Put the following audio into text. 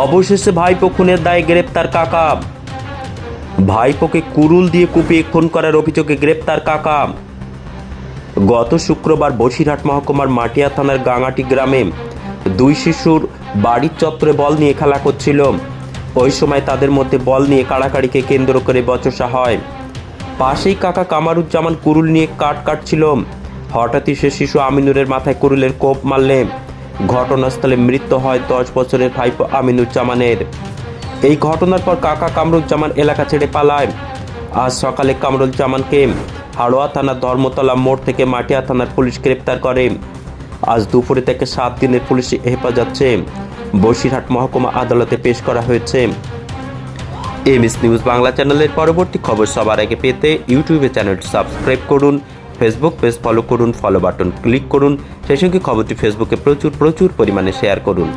অবশেষে ভাইপো খুনের দায়ে গ্রেপ্তার কাকা। ভাইপোকে কুরুল দিয়ে কুপিয়ে খুন করার অভিযোগে গ্রেপ্তার কাকা। গত শুক্রবার বসিরহাট মহকুমার মাটিয়া থানার গাঙাটি গ্রামে দুই শিশুর বাড়ির চত্বরে বল নিয়ে খেলা করছিল। ওই সময় তাদের মধ্যে বল নিয়ে কাড়াকাড়িকে কেন্দ্র করে বচসা হয়। পাশেই কাকা কামারুজ্জামান কুরুল নিয়ে কাট কাটছিল। হঠাৎই সে শিশু আমিনুরের মাথায় কুরুলের কোপ মারলে। ঘটনাস্থলে মৃত্যু হয় দশ বছরের ভাইপো আমিনুজ্জামানের। এই ঘটনার পর কাকা কামরুজ্জামান এলাকা ছেড়ে পালায়। আজ সকালে কামরুজ্জামানকে হাড়োয়া থানার ধর্মতলা মোড় থেকে মাটিয়া থানার পুলিশ গ্রেপ্তার করে। আজ দুপুরে থেকে সাত দিনের পুলিশ হেফাজতে বসিরহাট মহকুমা আদালতে পেশ করা হয়েছে। এমএস নিউজ বাংলা চ্যানেলের পরবর্তী খবর সবার আগে পেতে ইউটিউবে চ্যানেলটি সাবস্ক্রাইব করুন। ফেসবুক পেজ ফলো করুন ফলো বাটন ক্লিক করুন। সেই সঙ্গে খবরটি ফেসবুকে প্রচুর প্রচুর পরিমাণে শেয়ার করুন।